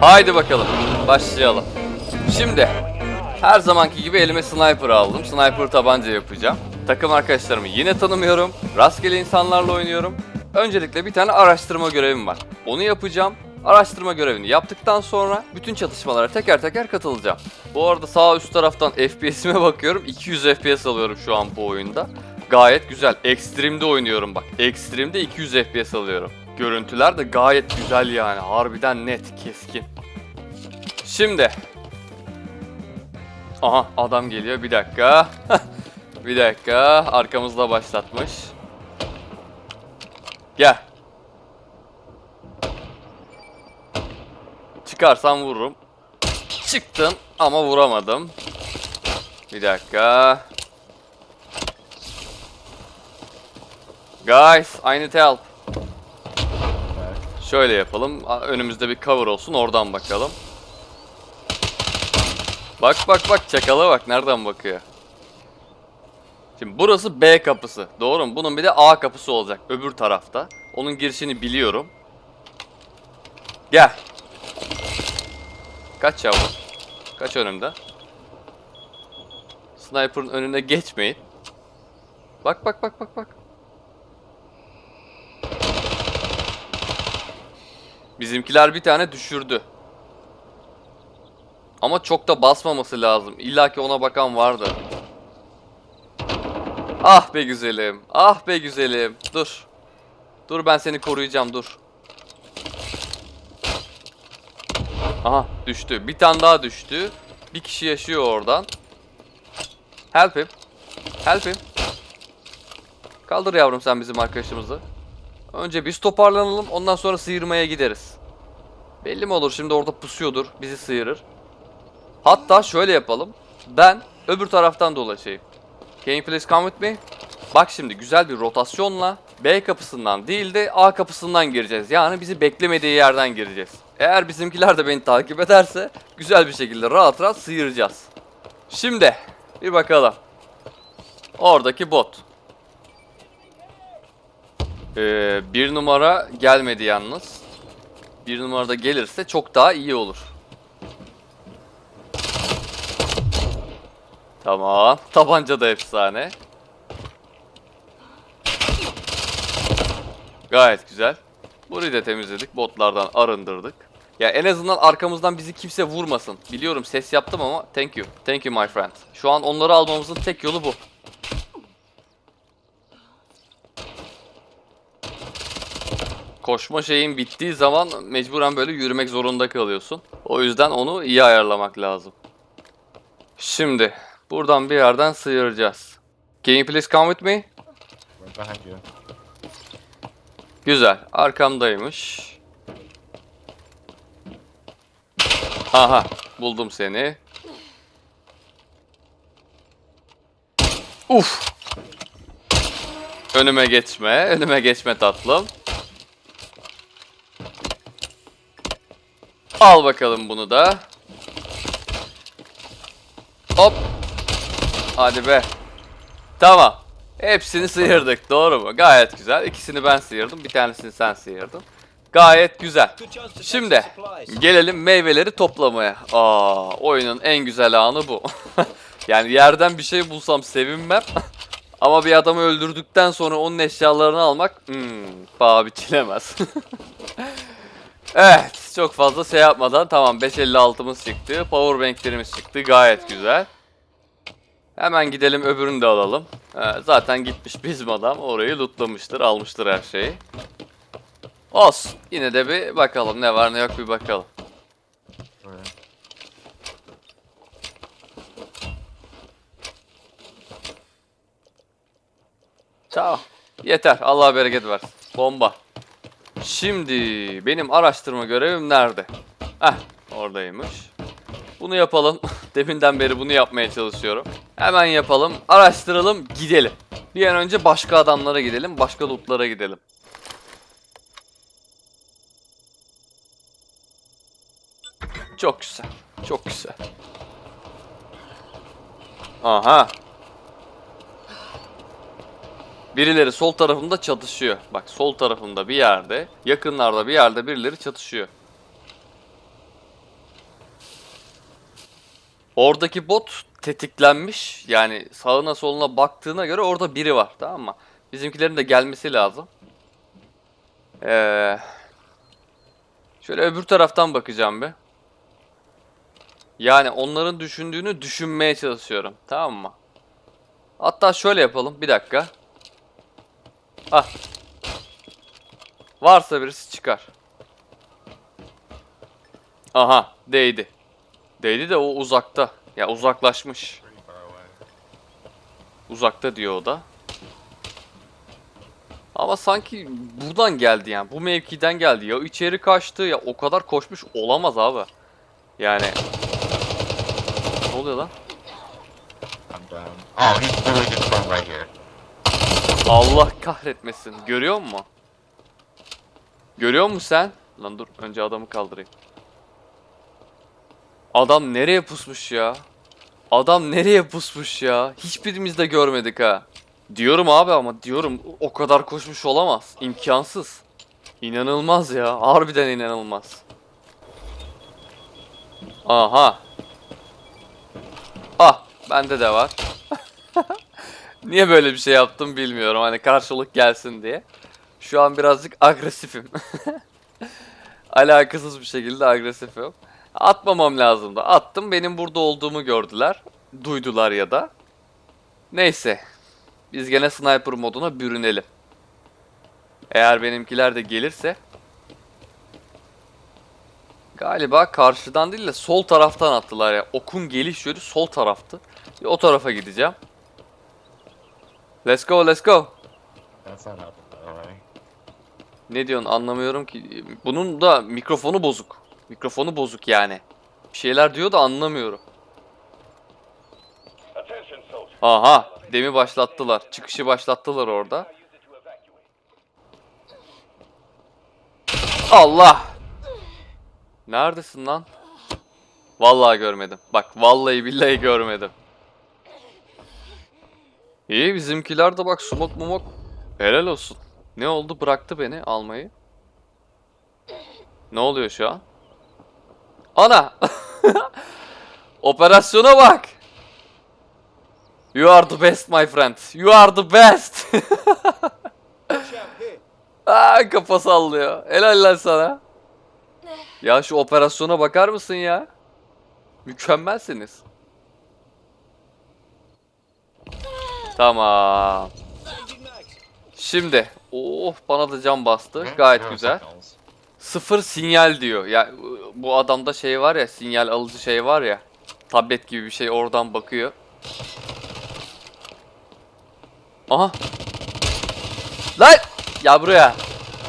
Haydi bakalım. Başlayalım. Şimdi her zamanki gibi elime sniper aldım. Sniper tabanca yapacağım. Takım arkadaşlarımı yine tanımıyorum. Rastgele insanlarla oynuyorum. Öncelikle bir tane araştırma görevim var. Onu yapacağım. Araştırma görevini yaptıktan sonra bütün çatışmalara teker teker katılacağım. Bu arada sağ üst taraftan FPS'ime bakıyorum. 200 FPS alıyorum şu an bu oyunda. Gayet güzel. Extreme'de oynuyorum bak. Extreme'de 200 FPS alıyorum. Görüntüler de gayet güzel yani. Harbiden net, keskin. Şimdi. Aha adam geliyor. Bir dakika. bir dakika. Arkamızda başlatmış. Gel. Çıkarsam vururum. Çıktım ama vuramadım. Bir dakika. Guys, I need help. Şöyle yapalım. Önümüzde bir cover olsun. Oradan bakalım. Bak bak bak çakala bak nereden bakıyor. Şimdi burası B kapısı. Doğru mu? Bunun bir de A kapısı olacak öbür tarafta. Onun girişini biliyorum. Gel. Kaç yavrum. Kaç önümde. Sniper'ın önüne geçmeyin. Bak bak bak bak bak. Bizimkiler bir tane düşürdü. Ama çok da basmaması lazım. İlla ki ona bakan vardı. Ah be güzelim. Ah be güzelim. Dur. Dur ben seni koruyacağım dur. Aha düştü. Bir tane daha düştü. Bir kişi yaşıyor oradan. Help him. Help him. Kaldır yavrum sen bizim arkadaşımızı. Önce biz toparlanalım ondan sonra sıyırmaya gideriz. Belli mi olur şimdi orada pusuyordur bizi sıyırır. Hatta şöyle yapalım. Ben öbür taraftan dolaşayım. Can you please come with me? Bak şimdi güzel bir rotasyonla B kapısından değil de A kapısından gireceğiz. Yani bizi beklemediği yerden gireceğiz. Eğer bizimkiler de beni takip ederse güzel bir şekilde rahat rahat sıyıracağız. Şimdi bir bakalım. Oradaki bot. Ee, bir numara gelmedi yalnız. Bir numarada gelirse çok daha iyi olur. Tamam. Tabanca da efsane. Gayet güzel. Burayı da temizledik. Botlardan arındırdık. Ya en azından arkamızdan bizi kimse vurmasın. Biliyorum ses yaptım ama thank you. Thank you my friend. Şu an onları almamızın tek yolu bu. Koşma şeyin bittiği zaman mecburen böyle yürümek zorunda kalıyorsun. O yüzden onu iyi ayarlamak lazım. Şimdi buradan bir yerden sıyıracağız. Can you please come with me? Behind you. Güzel. Arkamdaymış. Aha. Buldum seni. Uf. Önüme geçme. Önüme geçme tatlım. Al bakalım bunu da. Hop. Hadi be. Tamam. Hepsini sıyırdık. Doğru mu? Gayet güzel. İkisini ben sıyırdım. Bir tanesini sen sıyırdın. Gayet güzel. Şimdi gelelim meyveleri toplamaya. Aa, oyunun en güzel anı bu. yani yerden bir şey bulsam sevinmem. Ama bir adamı öldürdükten sonra onun eşyalarını almak hmm, paha biçilemez. evet çok fazla şey yapmadan tamam 556'mız çıktı. Powerbank'lerimiz çıktı gayet güzel. Hemen gidelim öbürünü de alalım. Ee, zaten gitmiş bizim adam orayı lootlamıştır almıştır her şeyi. Olsun. Yine de bir bakalım ne var ne yok bir bakalım. Tamam. Yeter. Allah bereket versin. Bomba. Şimdi benim araştırma görevim nerede? Heh oradaymış. Bunu yapalım. Deminden beri bunu yapmaya çalışıyorum. Hemen yapalım. Araştıralım. Gidelim. Bir an önce başka adamlara gidelim. Başka lootlara gidelim. Çok güzel. Çok güzel. Aha. Birileri sol tarafında çatışıyor. Bak sol tarafında bir yerde, yakınlarda bir yerde birileri çatışıyor. Oradaki bot tetiklenmiş. Yani sağına soluna baktığına göre orada biri var. Tamam mı? Bizimkilerin de gelmesi lazım. Ee, şöyle öbür taraftan bakacağım bir. Yani onların düşündüğünü düşünmeye çalışıyorum. Tamam mı? Hatta şöyle yapalım. Bir dakika. Ah. Varsa birisi çıkar. Aha. Değdi. Değdi de o uzakta. Ya uzaklaşmış. Uzakta diyor o da. Ama sanki buradan geldi yani. Bu mevkiden geldi. Ya içeri kaçtı ya o kadar koşmuş olamaz abi. Yani. Ne oluyor lan? I'm down. Oh, he's literally just right here. Allah kahretmesin. Görüyor musun? Görüyor musun sen? Lan dur önce adamı kaldırayım. Adam nereye pusmuş ya? Adam nereye pusmuş ya? Hiçbirimiz de görmedik ha. Diyorum abi ama diyorum o kadar koşmuş olamaz. İmkansız. İnanılmaz ya. Harbiden inanılmaz. Aha. Ah bende de var. Niye böyle bir şey yaptım bilmiyorum. Hani karşılık gelsin diye. Şu an birazcık agresifim. Alakasız bir şekilde agresifim. Atmamam lazımdı. Attım benim burada olduğumu gördüler. Duydular ya da. Neyse. Biz gene sniper moduna bürünelim. Eğer benimkiler de gelirse. Galiba karşıdan değil de sol taraftan attılar ya. Okun geliş yönü sol taraftı. Bir O tarafa gideceğim. Let's go, let's go. That's not. Ne diyorsun anlamıyorum ki. Bunun da mikrofonu bozuk. Mikrofonu bozuk yani. Bir şeyler diyor da anlamıyorum. Aha, demi başlattılar. Çıkışı başlattılar orada. Allah! Neredesin lan? Vallahi görmedim. Bak vallahi billahi görmedim. İyi bizimkiler de bak smoke mumok. Helal olsun. Ne oldu bıraktı beni almayı. Ne oluyor şu an? Ana! Operasyona bak! You are the best my friend. You are the best. Aa, kafa sallıyor. Helal lan sana. Ya şu operasyona bakar mısın ya? Mükemmelsiniz. Tamam. Şimdi, oh bana da can bastı. Gayet güzel. Sıfır sinyal diyor. Ya bu adamda şey var ya, sinyal alıcı şey var ya. Tablet gibi bir şey oradan bakıyor. Aha. Lan! Ya buraya.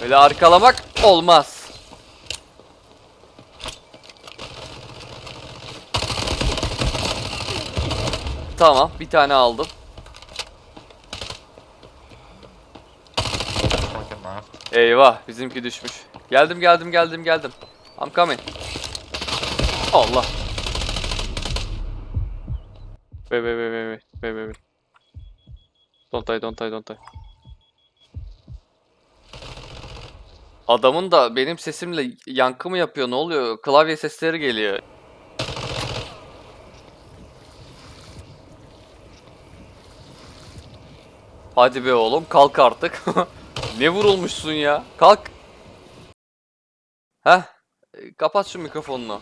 Böyle arkalamak olmaz. Tamam, bir tane aldım. Fucking left. Eyvah bizimki düşmüş. Geldim geldim geldim geldim. I'm coming. Allah. Wait wait wait wait wait wait wait. Don't die don't die don't die. Adamın da benim sesimle yankı mı yapıyor ne oluyor? Klavye sesleri geliyor. Hadi be oğlum kalk artık. ne vurulmuşsun ya? Kalk. Heh. e, Kapat şu mikrofonunu.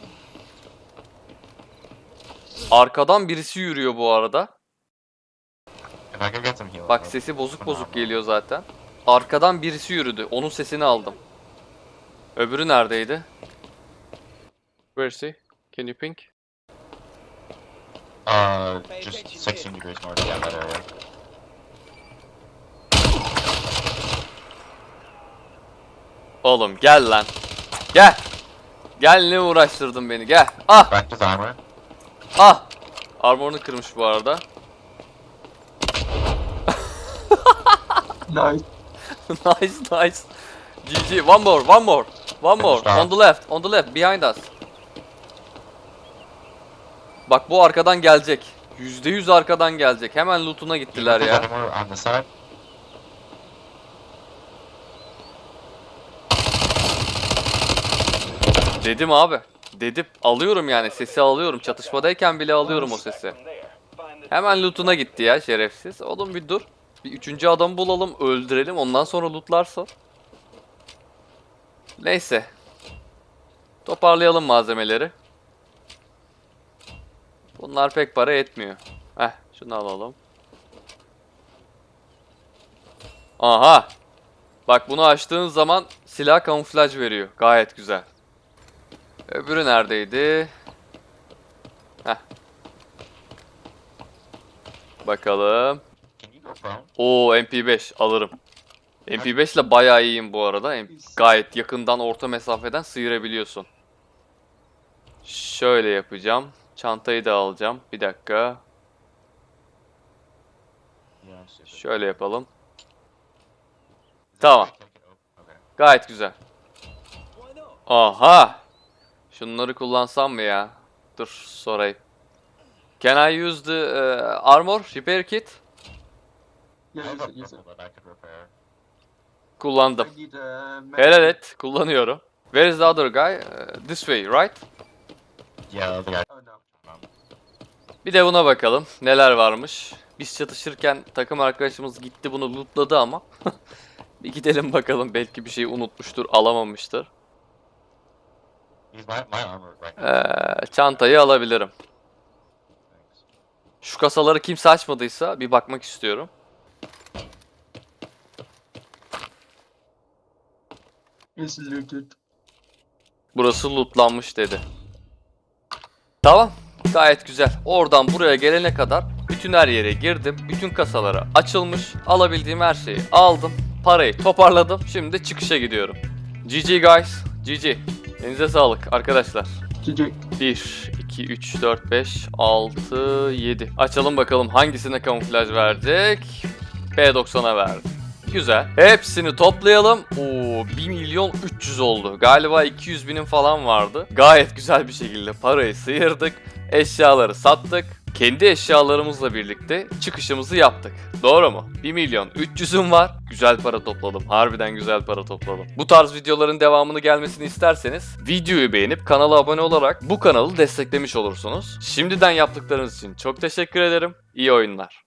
Arkadan birisi yürüyor bu arada. Bak sesi bozuk bozuk geliyor zaten. Arkadan birisi yürüdü. Onun sesini aldım. Öbürü neredeydi? Where is he? Can you ping? Uh, just 16 degrees north, yeah, that area. Oğlum gel lan. Gel. Gel ne uğraştırdın beni gel. Ah Back to armor. ah. Armorunu kırmış bu arada. Nice. nice nice. GG. One more one more. One more. On the left. On the left. Behind us. Bak bu arkadan gelecek. %100 arkadan gelecek. Hemen loot'una gittiler ya. armor on the side. Dedim abi. Dedip alıyorum yani sesi alıyorum. Çatışmadayken bile alıyorum o sesi. Hemen lootuna gitti ya şerefsiz. Oğlum bir dur. Bir üçüncü adamı bulalım öldürelim ondan sonra lootlarsın. Neyse. Toparlayalım malzemeleri. Bunlar pek para etmiyor. Heh şunu alalım. Aha. Bak bunu açtığın zaman silah kamuflaj veriyor. Gayet güzel. Öbürü neredeydi? Heh. Bakalım. Oo MP5 alırım. MP5 ile bayağı iyiyim bu arada. Gayet yakından orta mesafeden sıyırabiliyorsun. Şöyle yapacağım. Çantayı da alacağım. Bir dakika. Şöyle yapalım. Tamam. Gayet güzel. Aha! Şunları kullansam mı ya? Dur sorayım. Can I use the uh, armor repair kit? Yeah, use it, use it. Kullandım. I need uh, Helal et. Kullanıyorum. Where is the other guy? Uh, this way, right? Yeah, the guy. Oh Bir de buna bakalım. Neler varmış. Biz çatışırken takım arkadaşımız gitti bunu lootladı ama. bir gidelim bakalım. Belki bir şey unutmuştur, alamamıştır. he's my, my armor right now. Ee, çantayı alabilirim. Şu kasaları kimse açmadıysa bir bakmak istiyorum. Burası lootlanmış dedi. Tamam. Gayet güzel. Oradan buraya gelene kadar bütün her yere girdim. Bütün kasaları açılmış. Alabildiğim her şeyi aldım. Parayı toparladım. Şimdi çıkışa gidiyorum. GG guys. GG. Elinize sağlık arkadaşlar. GG. 1, 2, 3, 4, 5, 6, 7. Açalım bakalım hangisine kamuflaj verecek. P90'a verdi. Güzel. Hepsini toplayalım. Oo 1 milyon 300 oldu. Galiba 200 binin falan vardı. Gayet güzel bir şekilde parayı sıyırdık. Eşyaları sattık. Kendi eşyalarımızla birlikte çıkışımızı yaptık. Doğru mu? 1 milyon 300'üm var. Güzel para topladım. Harbiden güzel para topladım. Bu tarz videoların devamını gelmesini isterseniz videoyu beğenip kanala abone olarak bu kanalı desteklemiş olursunuz. Şimdiden yaptıklarınız için çok teşekkür ederim. İyi oyunlar.